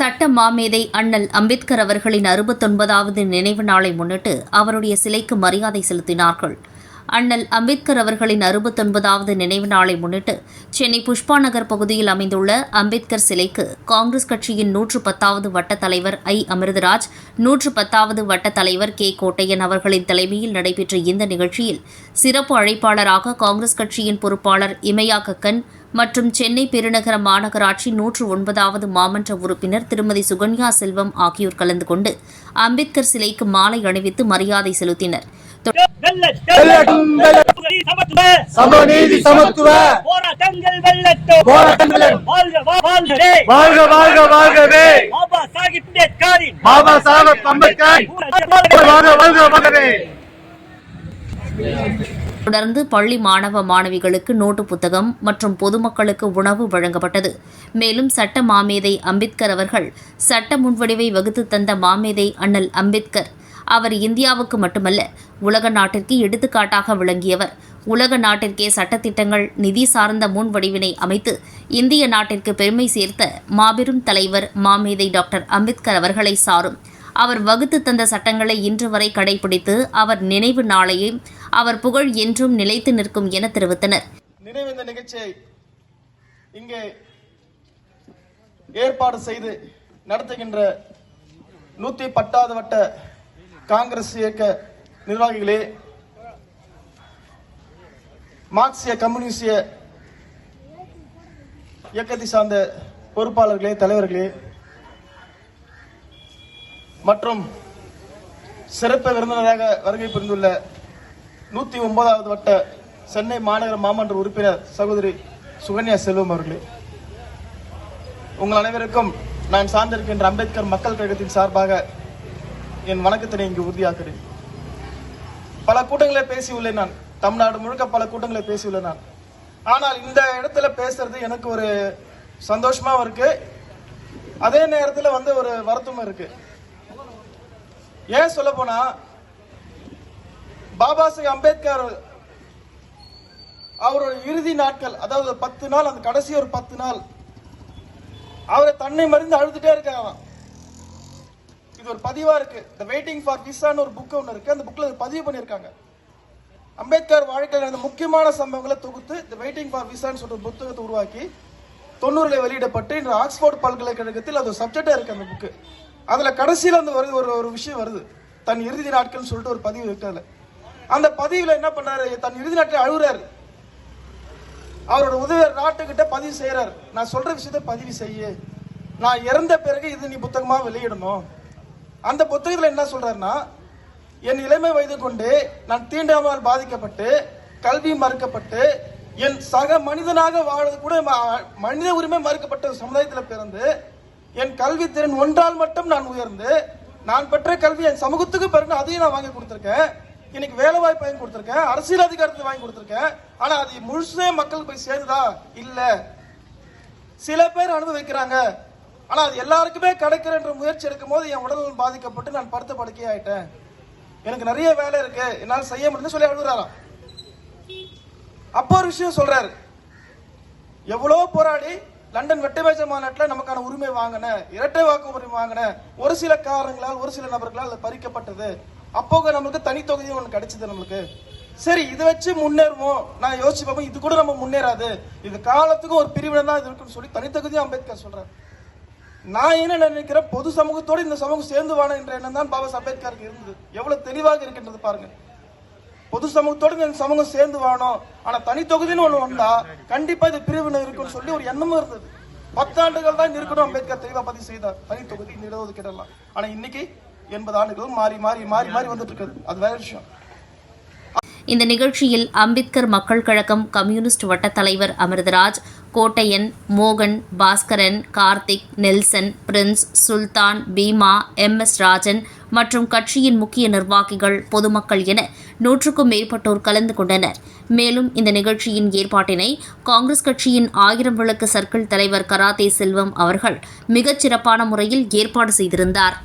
சட்ட மாமேதை அண்ணல் அம்பேத்கர் அவர்களின் அறுபத்தொன்பதாவது நினைவு நாளை முன்னிட்டு அவருடைய சிலைக்கு மரியாதை செலுத்தினார்கள். அண்ணல் அம்பேத்கர் அவர்களின் அறுபத்தொன்பதாவது நினைவு நாளை முன்னிட்டு சென்னை புஷ்பா நகர் பகுதியில் அமைந்துள்ள அம்பேத்கர் சிலைக்கு காங்கிரஸ் கட்சியின் நூற்று பத்தாவது வட்ட தலைவர் ஐ. அமிர்தராஜ் நூற்று பத்தாவது வட்ட தலைவர் கே. கோட்டையன் அவர்களின் தலைமையில் நடைபெற்ற இந்த நிகழ்ச்சியில் சிறப்பு அழைப்பாளராக காங்கிரஸ் கட்சியின் பொறுப்பாளர் இமயா கக்கன் மற்றும் சென்னை பெருநகர மாநகராட்சி நூற்று ஒன்பதாவது மாமன்ற உறுப்பினர் திருமதி சுகன்யா செல்வம் ஆகியோர் கலந்து கொண்டு அம்பேத்கர் சிலைக்கு மாலை அணிவித்து மரியாதை செலுத்தினர். பாபா தொடர்ந்து பள்ளி மாணவ மாணவிகளுக்கு நோட்டு புத்தகம் மற்றும் பொதுமக்களுக்கு உணவு வழங்கப்பட்டது. மேலும் சட்ட மாமேதை அம்பேத்கர் அவர்கள் சட்ட முன்வடிவை வகுத்து தந்த மாமேதை அண்ணல் அம்பேத்கர். அவர் இந்தியாவுக்கு மட்டுமல்ல உலக நாட்டிற்கு எடுத்துக்காட்டாக விளங்கியவர். உலக நாட்டிற்கே சட்டத்திட்டங்கள் நிதி சார்ந்த முன்வடிவினை அமைத்து இந்திய நாட்டிற்கு பெருமை சேர்த்த மாபெரும் தலைவர் மாமேதை டாக்டர் அம்பேத்கர் அவர்களை சாரும். அவர் வகுத்து தந்த சட்டங்களை இன்று வரை கடைபிடித்து அவர் நினைவு நாளையை அவர் புகழ் என்றும் நிலைத்து நிற்கும் என தெரிவித்தனர். நினைவேந்த நிகழ்ச்சியை இங்கே ஏற்பாடு செய்து நடத்துகின்ற நூத்தி பத்தாவது வட்ட காங்கிரஸ் இயக்க நிர்வாகிகளே மார்க்சிய கம்யூனிஸ்டிய இயக்கத்தை சார்ந்த பொறுப்பாளர்களே தலைவர்களே மற்றும் சிறப்பு விருந்தினராக வருகை புரிந்துள்ள நூத்தி ஒன்பதாவது வட்ட சென்னை மாநகர மாமன்ற உறுப்பினர் சகோதரி சுகன்யா செல்வம் அவர்களே. உங்கள் அனைவருக்கும் நான் சார்ந்திருக்கின்ற அம்பேத்கர் மக்கள் கழகத்தின் சார்பாக என் வணக்கத்தினை இங்கு உறுதியாக்குறேன் பல கூட்டங்களை பேசியுள்ளேன் நான். தமிழ்நாடு முழுக்க பல கூட்டங்களை பேசியுள்ளேன் நான். ஆனால் இந்த இடத்துல பேசுறது எனக்கு ஒரு சந்தோஷமாவும் இருக்கு. அதே நேரத்தில் வந்து ஒரு வருத்தமும் இருக்கு. ஏன் சொல்ல போனா பாபா சாஹேப் அம்பேத்கர் அவரோட இறுதி நாட்கள் அதாவது பத்து நாள் அந்த கடைசி ஒரு பத்து நாள் அவரை தன்னை மறிந்து அழுதுட்டே இருக்காங்க இது ஒரு பதிவா இருக்கு. த வெயிட்டிங் ஃபார் விசான்னு ஒரு புக் ஒன்று இருக்கு. அந்த புக்ல பதிவு பண்ணியிருக்காங்க. அம்பேத்கர் வாழ்க்கையில் நடந்த முக்கியமான சம்பவங்களை தொகுத்து த வெயிட்டிங் ஃபார் விசான்னு சொல்ற புத்தகத்தை உருவாக்கி தொண்ணூறுல வெளியிடப்பட்டு இன்று ஆக்ஸ்போர்ட் பல்கலைக்கழகத்தில் அது சப்ஜெக்டா இருக்கு அந்த புக்கு அதுல கடைசியில் அந்த வருது ஒரு ஒரு விஷயம் வருது. தன் இறுதி நாட்கள்னு சொல்லிட்டு ஒரு பதிவு இருக்கு அதில். அந்த பதிவுல என்ன பண்ணாரு? தன் இறுதி நாட்டை அழுகுறாரு. அவரோட உதவி நாட்டுக்கிட்ட பதிவு செய்யறாரு நான் சொல்ற விஷயத்த பதிவு செய்ய. நான் இறந்த பிறகு இது நீ புத்தகமா வெளியிடணும். அந்த புத்தகத்துல என்ன சொல்றாருன்னா என் இளமை வயது கொண்டு நான் தீண்டாமல் பாதிக்கப்பட்டு கல்வி மறுக்கப்பட்டு என் சக மனிதனாக வாழ்வது கூட ம- மனித உரிமை மறுக்கப்பட்ட சமுதாயத்தில் பிறந்து என் கல்வி திறன் ஒன்றால் மட்டும் நான் உயர்ந்து நான் பெற்ற கல்வி என் சமூகத்துக்கு பிறகு அதையும் நான் வாங்கி கொடுத்துருக்கேன். இன்னைக்கு வேலை வாய்ப்பு வாங்கி கொடுத்துருக்கேன் அரசியல் அதிகாரத்தை வாங்கி கொடுத்துருக்கேன். ஆனா அது முழுசே மக்களுக்கு போய் சேருதா? இல்ல. சில பேர் அனுபவிக்கிறாங்க. ஆனா அது எல்லாருக்குமே கிடைக்கிறன்ற முயற்சி எடுக்கும் போது என் உடல் பாதிக்கப்பட்டு நான் படுத்த படுக்கை ஆயிட்டேன். எனக்கு நிறைய வேலை இருக்கு. என்னால் செய்ய முடியும்னு சொல்லி அழுகுறாராம். அப்போ ஒரு விஷயம் சொல்றாரு. எவ்வளோ போராடி லண்டன் வெட்டமேஜ மாநாட்டில் நமக்கான உரிமை வாங்கின இரட்டை வாக்கு உரிமை வாங்கின ஒரு சில காரணங்களால் ஒரு சில நபர்களால் அது பறிக்கப்பட்டது. அப்போ நம்மளுக்கு தனித்தொகுதி ஒன்று கிடைச்சது நம்மளுக்கு. சரி இதை வச்சு முன்னேறுவோம். நான் யோசிச்சு பார்ப்போம் இது கூட நம்ம முன்னேறாது. இது காலத்துக்கும் ஒரு பிரிவினை தான் இது இருக்குன்னு சொல்லி தனித்தகுதியும் அம்பேத்கர் சொல்றேன் நான் என்ன நினைக்கிறேன் பொது சமூகத்தோடு இந்த சமூகம் சேர்ந்து வாழ என்ற எண்ணம் தான் பாபா அம்பேத்கருக்கு இருந்தது. எவ்வளவு தெளிவாக இருக்கின்றது பாருங்க. பொது சமூகத்தோடு இந்த சமூகம் சேர்ந்து வாழணும். ஆனா தனித்தொகுதின்னு ஒண்ணு வந்தா கண்டிப்பா இது பிரிவினை இருக்கும்னு சொல்லி ஒரு எண்ணமும் இருந்தது. பத்தாண்டுகள் தான் இருக்கணும் அம்பேத்கர் தெளிவா பதிவு செய்தார். தனித்தொகுதி தொகுதி கிடலாம் ஆனா இன்னைக்கு எண்பது ஆண்டுகளும் மாறி மாறி மாறி மாறி வந்துட்டு இருக்குது அது வேற விஷயம். இந்த நிகழ்ச்சியில் அம்பேத்கர் மக்கள் கழகம் கம்யூனிஸ்ட் வட்ட தலைவர் அமிர்தராஜ் கோட்டையன் மோகன் Baskaran Karthik Nelson Prince Sultan Bhima M. S. Rajan மற்றும் கட்சியின் முக்கிய நிர்வாகிகள் பொதுமக்கள் என நூற்றுக்கும் மேற்பட்டோர் கலந்து கொண்டனர். மேலும் இந்த நிகழ்ச்சியின் ஏற்பாட்டினை காங்கிரஸ் கட்சியின் ஆயிரம் விளக்கு சர்க்கிள் தலைவர் கராத்தே செல்வம் அவர்கள் மிகச் சிறப்பான முறையில் ஏற்பாடு செய்திருந்தார்.